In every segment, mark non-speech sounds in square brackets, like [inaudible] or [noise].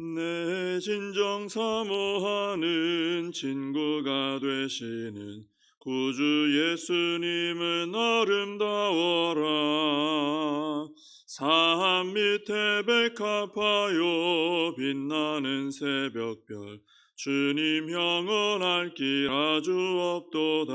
내 진정 사모하는 친구가 되시는 구주 예수님은 아름다워라. 산 밑에 백합하여 빛나는 새벽별 주님 영원할 길 아주 없도다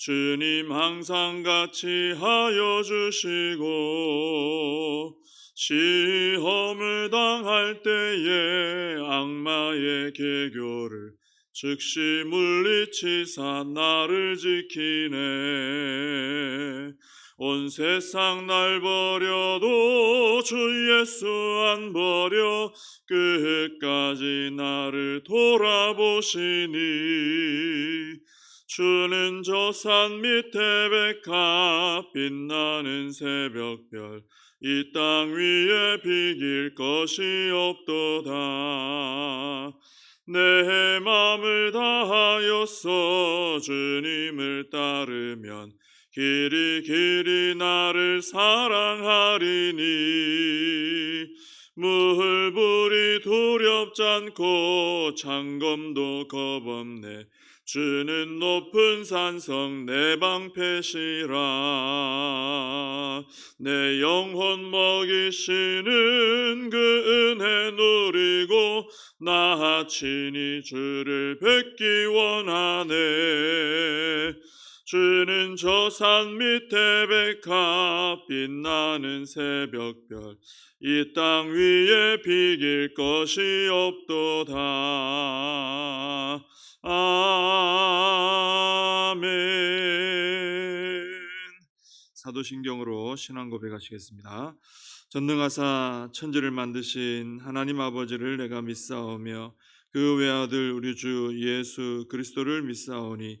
주님 항상 같이 하여 주시고 시험을 당할 때에 악마의 계교를 즉시 물리치사 나를 지키네. 온 세상 날 버려도 주 예수 안 버려 끝까지 나를 돌아보시니 주는 저 산 밑에 백합 빛나는 새벽별. 이 땅 위에 비길 것이 없도다. 내 맘을 다하였어 주님을 따르면 길이 길이 나를 사랑하리니. 물불이 두렵지 않고 창검도 겁없네 주는 높은 산성 내 방패시라. 내 영혼 먹이시는 그 은혜 누리고 나 친히 주를 뵙기 원하네 주는 저 산 밑에 백합 빛나는 새벽별. 이 땅 위에 비길 것이 없도다. 아멘. 사도신경으로 신앙 고백하시겠습니다. 전능하사 천지를 만드신 하나님 아버지를 내가 믿사오며 그 외아들 우리 주 예수 그리스도를 믿사오니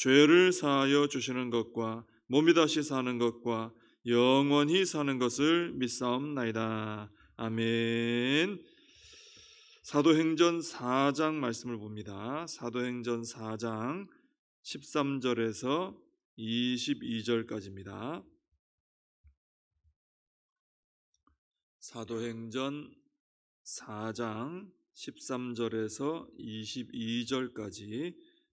죄를 사하여 주시는 것과 몸이 다시 사는 것과 영원히 사는 것을 믿사옵나이다. 아멘. 사도행전 4장 말씀을 봅니다. 사도행전 4장 13절에서 22절까지입니다. 사도행전 4장 13절에서 22절까지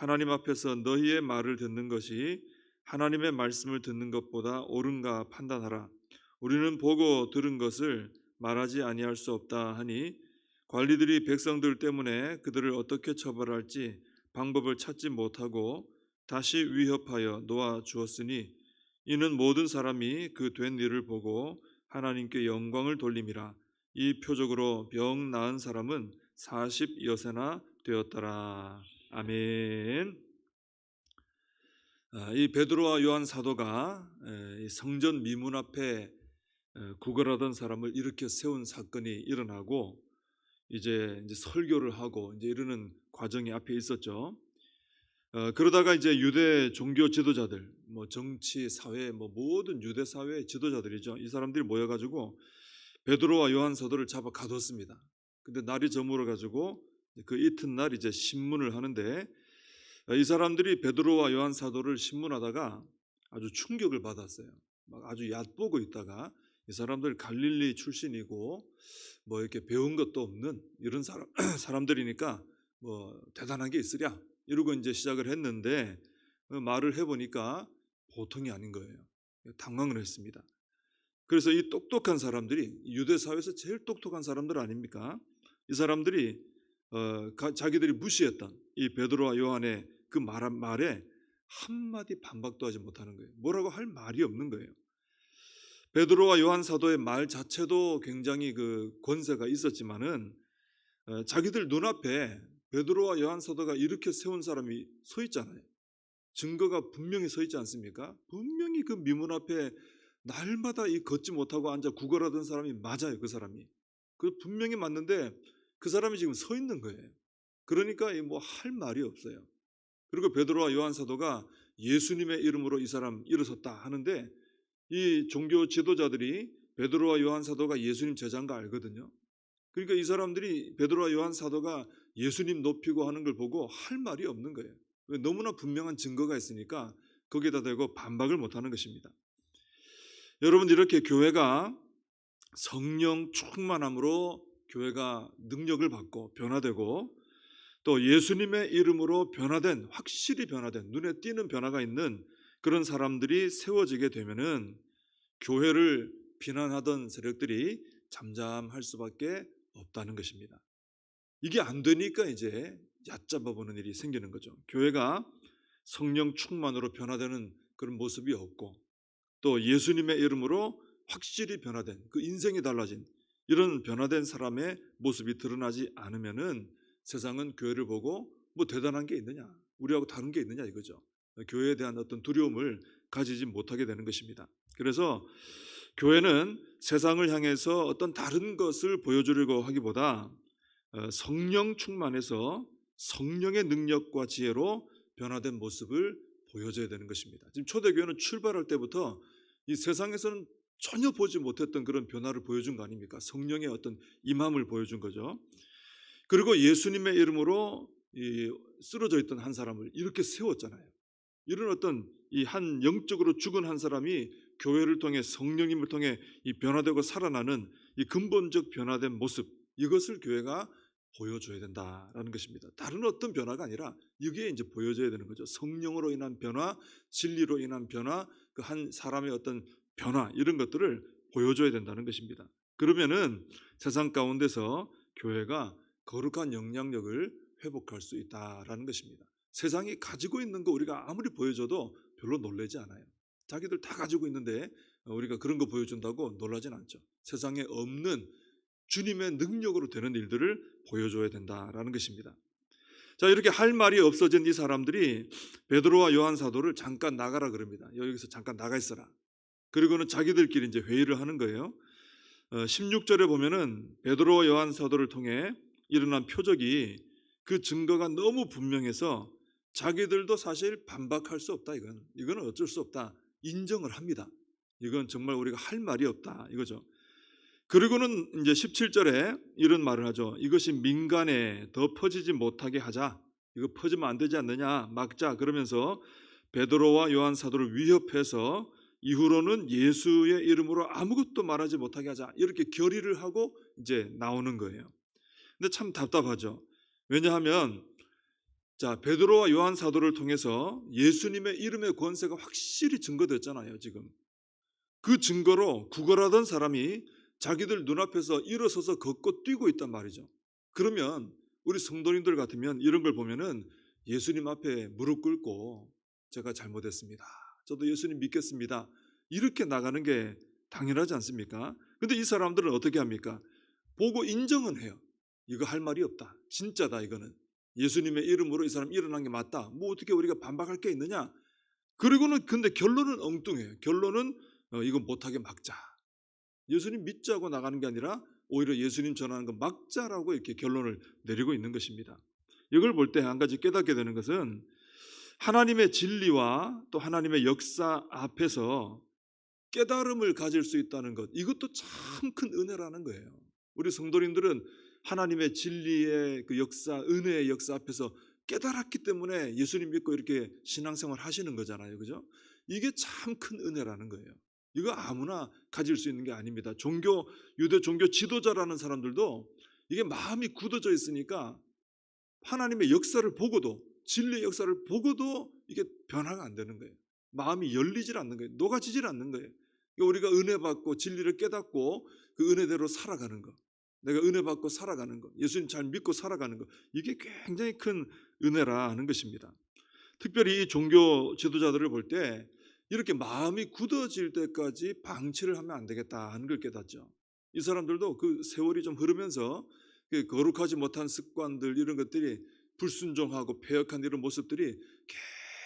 하나님 앞에서 너희의 말을 듣는 것이 하나님의 말씀을 듣는 것보다 옳은가 판단하라. 우리는 보고 들은 것을 말하지 아니할 수 없다 하니 관리들이 백성들 때문에 그들을 어떻게 처벌할지 방법을 찾지 못하고 다시 위협하여 놓아 주었으니 이는 모든 사람이 그 된 일을 보고 하나님께 영광을 돌림이라 이 표적으로 병 나은 사람은 40 여세나 되었더라. 아멘. 아, 이 베드로와 요한 사도가 성전 미문 앞에 에, 구걸하던 사람을 일으켜 세운 사건이 일어나고 이제, 이제 설교를 하고 이제 이러는 과정이 앞에 있었죠. 어, 그러다가 이제 유대 종교 지도자들, 뭐 정치, 사회, 뭐 모든 유대 사회의 지도자들이죠. 이 사람들이 모여가지고 베드로와 요한 사도를 잡아 가뒀습니다. 근데 날이 저물어 가지고 그 이튿날 이제 신문을 하는데 어, 이 사람들이 베드로와 요한 사도를 신문하다가 아주 충격을 받았어요. 막 아주 얕보고 있다가 이 사람들 갈릴리 출신이고 뭐 이렇게 배운 것도 없는 이런 사람 [clears throat] 사람들이니까 뭐 대단한 게 있으랴 이러고 이제 시작을 했는데 어, 말을 해보니까 보통이 아닌 거예요. 당황을 했습니다. 그래서 이 똑똑한 사람들이 유대 사회에서 제일 똑똑한 사람들 아닙니까? 이 사람들이 어, 가- 자기들이 무시했던 이 베드로와 요한의 그 말, 말에 한마디 반박도 하지 못하는 거예요. 뭐라고 할 말이 없는 거예요. 베드로와 요한 사도의 말 자체도 굉장히 그 권세가 있었지만은 어, 자기들 눈앞에 베드로와 요한 사도가 이렇게 세운 사람이 서 있잖아요. 증거가 분명히 서 있지 않습니까? 분명히 그 미문 앞에 날마다 이 걷지 못하고 앉아 구걸하던 사람이 맞아요. 그 사람이. 그 분명히 맞는데 그 사람이 지금 서 있는 거예요. 그러니까 뭐 할 말이 없어요. 그리고 베드로와 요한 사도가 예수님의 이름으로 이 사람 일어섰다 하는데 이 종교 지도자들이 베드로와 요한 사도가 예수님 제자인 거 알거든요. 그러니까 이 사람들이 베드로와 요한 사도가 예수님 높이고 하는 걸 보고 할 말이 없는 거예요. 왜? 너무나 분명한 증거가 있으니까 거기에다 대고 반박을 못 하는 것입니다. 여러분 이렇게 교회가 성령 충만함으로 교회가 능력을 받고 변화되고 또 예수님의 이름으로 변화된 확실히 변화된 눈에 띄는 변화가 있는 그런 사람들이 세워지게 되면은 교회를 비난하던 세력들이 잠잠할 수밖에 없다는 것입니다. 이게 안 되니까 이제 얕잡아 보는 일이 생기는 거죠. 교회가 성령 충만으로 변화되는 그런 모습이 없고 또 예수님의 이름으로 확실히 변화된 그 인생이 달라진 이런 변화된 사람의 모습이 드러나지 않으면은 세상은 교회를 보고 뭐 대단한 게 있느냐, 우리하고 다른 게 있느냐 이거죠. 교회에 대한 어떤 두려움을 가지지 못하게 되는 것입니다. 그래서 교회는 세상을 향해서 어떤 다른 것을 보여주려고 하기보다 어, 성령 충만해서 성령의 능력과 지혜로 변화된 모습을 보여줘야 되는 것입니다. 지금 초대교회는 출발할 때부터 이 세상에서는 전혀 보지 못했던 그런 변화를 보여준 거 아닙니까? 성령의 어떤 임함을 보여준 거죠. 그리고 예수님의 이름으로 이 쓰러져 있던 한 사람을 이렇게 세웠잖아요. 이런 어떤 이 한 영적으로 죽은 한 사람이 교회를 통해 성령님을 통해 이 변화되고 살아나는 이 근본적 변화된 모습 이것을 교회가 보여줘야 된다라는 것입니다. 다른 어떤 변화가 아니라 이게 이제 보여져야 되는 거죠. 성령으로 인한 변화, 진리로 인한 변화, 그 한 사람의 어떤 변화 이런 것들을 보여줘야 된다는 것입니다. 그러면은 세상 가운데서 교회가 거룩한 영향력을 회복할 수 있다라는 것입니다. 세상이 가지고 있는 거 우리가 아무리 보여줘도 별로 놀라지 않아요. 자기들 다 가지고 있는데 우리가 그런 거 보여준다고 놀라진 않죠. 세상에 없는 주님의 능력으로 되는 일들을 보여줘야 된다라는 것입니다. 자 이렇게 할 말이 없어진 이 사람들이 베드로와 요한 사도를 잠깐 나가라 그럽니다. 여기서 잠깐 나가 있어라. 그리고는 자기들끼리 이제 회의를 하는 거예요. 16절에 보면은 베드로와 요한 사도를 통해 일어난 표적이 그 증거가 너무 분명해서 자기들도 사실 반박할 수 없다 이건 이거는 어쩔 수 없다 인정을 합니다. 이건 정말 우리가 할 말이 없다 이거죠. 그리고는 이제 17절에 이런 말을 하죠. 이것이 민간에 더 퍼지지 못하게 하자. 이거 퍼지면 안 되지 않느냐 막자 그러면서 베드로와 요한 사도를 위협해서 이후로는 예수의 이름으로 아무것도 말하지 못하게 하자 이렇게 결의를 하고 이제 나오는 거예요. 근데 참 답답하죠. 왜냐하면 자 베드로와 요한 사도를 통해서 예수님의 이름의 권세가 확실히 증거됐잖아요. 지금 그 증거로 구걸하던 사람이 자기들 눈앞에서 일어서서 걷고 뛰고 있단 말이죠. 그러면 우리 성도님들 같으면 이런 걸 보면은 예수님 앞에 무릎 꿇고 제가 잘못했습니다. 저도 예수님 믿겠습니다. 이렇게 나가는 게 당연하지 않습니까? 근데 이 사람들은 어떻게 합니까? 보고 인정은 해요. 이거 할 말이 없다. 진짜다 이거는. 예수님의 이름으로 이 사람 일어난 게 맞다. 뭐 어떻게 우리가 반박할 게 있느냐? 그리고는 근데 결론은 엉뚱해요. 결론은 어, 이거 못하게 막자. 예수님 믿자고 나가는 게 아니라 오히려 예수님 전하는 거 막자라고 이렇게 결론을 내리고 있는 것입니다. 이걸 볼 때 한 가지 깨닫게 되는 것은 하나님의 진리와 또 하나님의 역사 앞에서 깨달음을 가질 수 있다는 것 이것도 참 큰 은혜라는 거예요. 우리 성도님들은 하나님의 진리의 그 역사, 은혜의 역사 앞에서 깨달았기 때문에 예수님 믿고 이렇게 신앙생활 하시는 거잖아요. 그죠? 이게 참 큰 은혜라는 거예요. 이거 아무나 가질 수 있는 게 아닙니다. 종교, 유대 종교 지도자라는 사람들도 이게 마음이 굳어져 있으니까 하나님의 역사를 보고도 진리의 역사를 보고도 이게 변화가 안 되는 거예요. 마음이 열리질 않는 거예요. 녹아지질 않는 거예요. 그러니까 우리가 은혜 받고 진리를 깨닫고 그 은혜대로 살아가는 거. 내가 은혜 받고 살아가는 것, 예수님 잘 믿고 살아가는 것, 이게 굉장히 큰 은혜라 하는 것입니다. 특별히 이 종교 지도자들을 볼 때 이렇게 마음이 굳어질 때까지 방치를 하면 안 되겠다 하는 걸 깨닫죠. 이 사람들도 그 세월이 좀 흐르면서 그 거룩하지 못한 습관들 이런 것들이 불순종하고 폐역한 이런 모습들이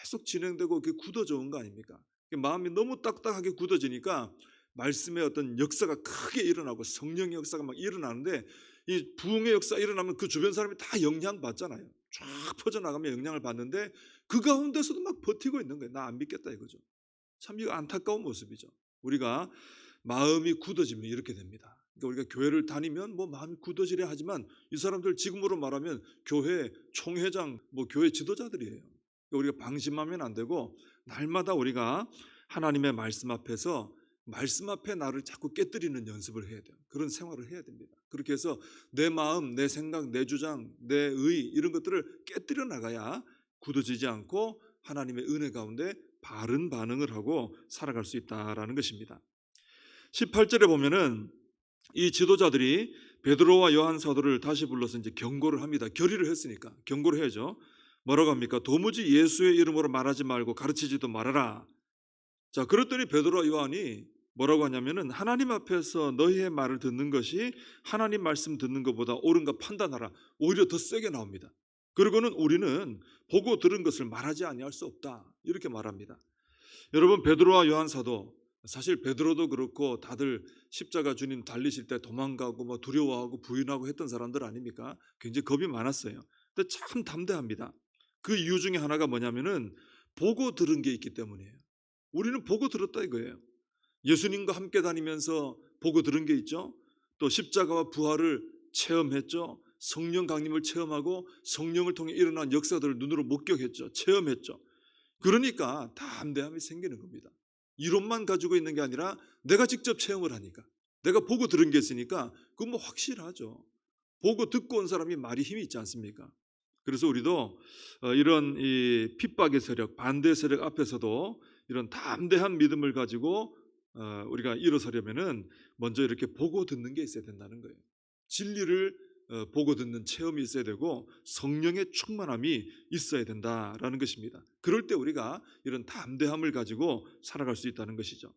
계속 진행되고 그게 굳어져 온 거 아닙니까? 마음이 너무 딱딱하게 굳어지니까 말씀의 어떤 역사가 크게 일어나고 성령의 역사가 막 일어나는데 이 부흥의 역사 일어나면 그 주변 사람이 다 영향 받잖아요. 쫙 퍼져 나가면 영향을 받는데 그 가운데서도 막 버티고 있는 거예요. 나 안 믿겠다 이거죠. 참 이거 안타까운 모습이죠. 우리가 마음이 굳어지면 이렇게 됩니다. 그러니까 우리가 교회를 다니면 뭐 마음이 굳어지려 하지만 이 사람들 지금으로 말하면 교회 총회장, 뭐 교회 지도자들이에요. 그러니까 우리가 방심하면 안 되고 날마다 우리가 하나님의 말씀 앞에서 말씀 앞에 나를 자꾸 깨뜨리는 연습을 해야 돼요. 그런 생활을 해야 됩니다. 그렇게 해서 내 마음, 내 생각, 내 주장, 내 의 이런 것들을 깨뜨려 나가야 굳어지지 않고 하나님의 은혜 가운데 바른 반응을 하고 살아갈 수 있다라는 것입니다. 18절에 보면은 이 지도자들이 베드로와 요한 사도를 다시 불러서 이제 경고를 합니다. 결의를 했으니까 경고를 해야죠. 뭐라고 합니까? 도무지 예수의 이름으로 말하지 말고 가르치지도 말아라. 자, 그랬더니 베드로와 요한이 뭐라고 하냐면은 하나님 앞에서 너희의 말을 듣는 것이 하나님 말씀 듣는 것보다 옳은가 판단하라. 오히려 더 세게 나옵니다. 그리고는 우리는 보고 들은 것을 말하지 아니할 수 없다. 이렇게 말합니다. 여러분 베드로와 요한 사도 사실 베드로도 그렇고 다들 십자가 주님 달리실 때 도망가고 뭐 두려워하고 부인하고 했던 사람들 아닙니까? 굉장히 겁이 많았어요. 근데 참 담대합니다. 그 이유 중에 하나가 뭐냐면은 보고 들은 게 있기 때문이에요. 우리는 보고 들었다 이거예요. 예수님과 함께 다니면서 보고 들은 게 있죠. 또 십자가와 부활을 체험했죠. 성령 강림을 체험하고 성령을 통해 일어난 역사들을 눈으로 목격했죠. 체험했죠. 그러니까 담대함이 생기는 겁니다. 이론만 가지고 있는 게 아니라 내가 직접 체험을 하니까 내가 보고 들은 게 있으니까 그건 뭐 확실하죠. 보고 듣고 온 사람이 말이 힘이 있지 않습니까? 그래서 우리도 어, 이런 이 핍박의 세력, 반대 세력 앞에서도 이런 담대한 믿음을 가지고 어, 우리가 일어서려면은 먼저 이렇게 보고 듣는 게 있어야 된다는 거예요. 진리를 어, 보고 듣는 체험이 있어야 되고 성령의 충만함이 있어야 된다라는 것입니다. 그럴 때 우리가 이런 담대함을 가지고 살아갈 수 있다는 것이죠.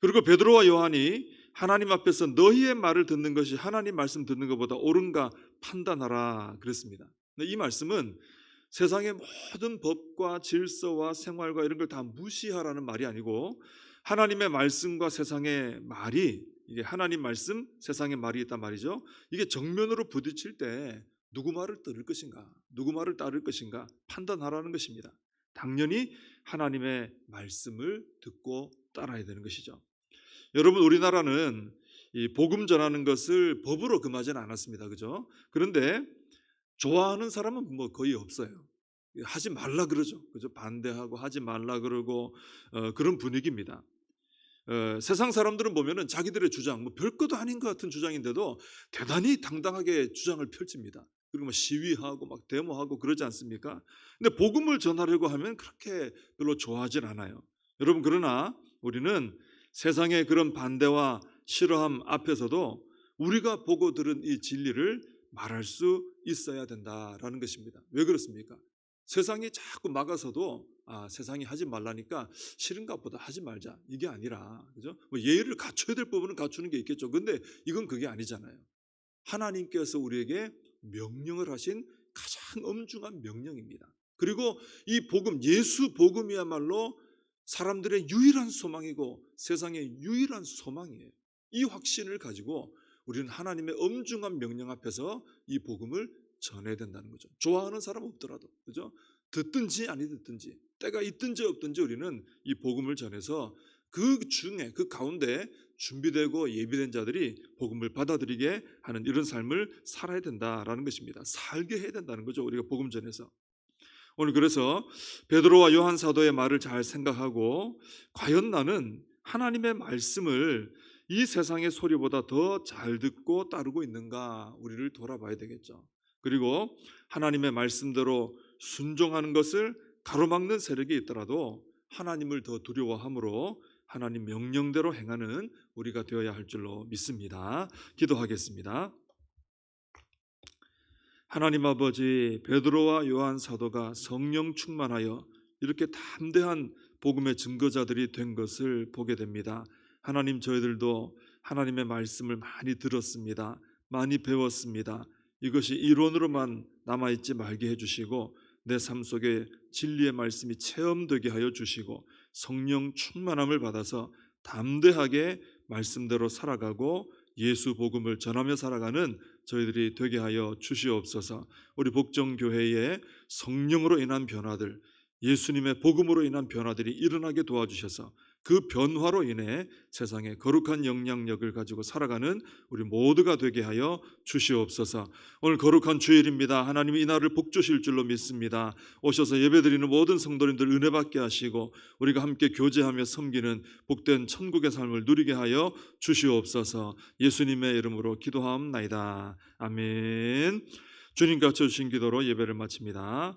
그리고 베드로와 요한이 하나님 앞에서 너희의 말을 듣는 것이 하나님 말씀 듣는 것보다 옳은가 판단하라 그랬습니다. 이 말씀은 세상의 모든 법과 질서와 생활과 이런 걸 다 무시하라는 말이 아니고 하나님의 말씀과 세상의 말이 이게 하나님 말씀, 세상의 말이 있단 말이죠. 이게 정면으로 부딪힐 때 누구 말을 들을 것인가, 누구 말을 따를 것인가 판단하라는 것입니다. 당연히 하나님의 말씀을 듣고 따라야 되는 것이죠. 여러분 우리나라는 이 복음 전하는 것을 법으로 금하지는 않았습니다. 그죠? 그런데 좋아하는 사람은 뭐 거의 없어요. 하지 말라 그러죠. 그죠? 반대하고 하지 말라 그러고 어, 그런 분위기입니다. 어, 세상 사람들은 보면은 자기들의 주장, 뭐 별것도 아닌 것 같은 주장인데도 대단히 당당하게 주장을 펼칩니다. 그리고 뭐 시위하고 막 데모하고 그러지 않습니까? 근데 복음을 전하려고 하면 그렇게 별로 좋아하진 않아요. 여러분 그러나 우리는 세상의 그런 반대와 싫어함 앞에서도 우리가 보고 들은 이 진리를 말할 수 있어야 된다라는 것입니다. 왜 그렇습니까? 세상이 자꾸 막아서도 아, 세상이 하지 말라니까 싫은가 보다 하지 말자. 이게 아니라, 그죠? 뭐 예의를 갖춰야 될 부분은 갖추는 게 있겠죠. 근데 이건 그게 아니잖아요. 하나님께서 우리에게 명령을 하신 가장 엄중한 명령입니다. 그리고 이 복음 예수 복음이야말로 사람들의 유일한 소망이고 세상의 유일한 소망이에요. 이 확신을 가지고 우리는 하나님의 엄중한 명령 앞에서 이 복음을 전해야 된다는 거죠. 좋아하는 사람 없더라도 그죠? 듣든지 아니 듣든지 때가 있든지 없든지 우리는 이 복음을 전해서 그 중에 그 가운데 준비되고 예비된 자들이 복음을 받아들이게 하는 이런 삶을 살아야 된다라는 것입니다. 살게 해야 된다는 거죠. 우리가 복음 전해서. 오늘 그래서 베드로와 요한 사도의 말을 잘 생각하고 과연 나는 하나님의 말씀을 이 세상의 소리보다 더 잘 듣고 따르고 있는가 우리를 돌아봐야 되겠죠. 그리고 하나님의 말씀대로 순종하는 것을 가로막는 세력이 있더라도 하나님을 더 두려워함으로 하나님 명령대로 행하는 우리가 되어야 할 줄로 믿습니다. 기도하겠습니다. 하나님 아버지 베드로와 요한 사도가 성령 충만하여 이렇게 담대한 복음의 증거자들이 된 것을 보게 됩니다. 하나님 저희들도 하나님의 말씀을 많이 들었습니다. 많이 배웠습니다. 이것이 이론으로만 남아 있지 말게 해 주시고 내 삶 속에 진리의 말씀이 체험되게 하여 주시고 성령 충만함을 받아서 담대하게 말씀대로 살아가고 예수 복음을 전하며 살아가는 저희들이 되게 하여 주시옵소서. 우리 복정 교회의 성령으로 인한 변화들, 예수님의 복음으로 인한 변화들이 일어나게 도와주셔서 그 변화로 인해 세상에 거룩한 영향력을 가지고 살아가는 우리 모두가 되게 하여 주시옵소서. 오늘 거룩한 주일입니다. 하나님이 이 날을 복 주실 줄로 믿습니다. 오셔서 예배드리는 모든 성도님들 은혜 받게 하시고 우리가 함께 교제하며 섬기는 복된 천국의 삶을 누리게 하여 주시옵소서. 예수님의 이름으로 기도하옵나이다. 아멘. 주님 갇혀 주신 기도로 예배를 마칩니다.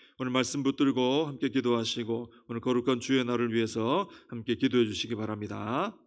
오늘 말씀 붙들고 함께 기도하시고 오늘 거룩한 주의 날을 위해서 함께 기도해 주시기 바랍니다.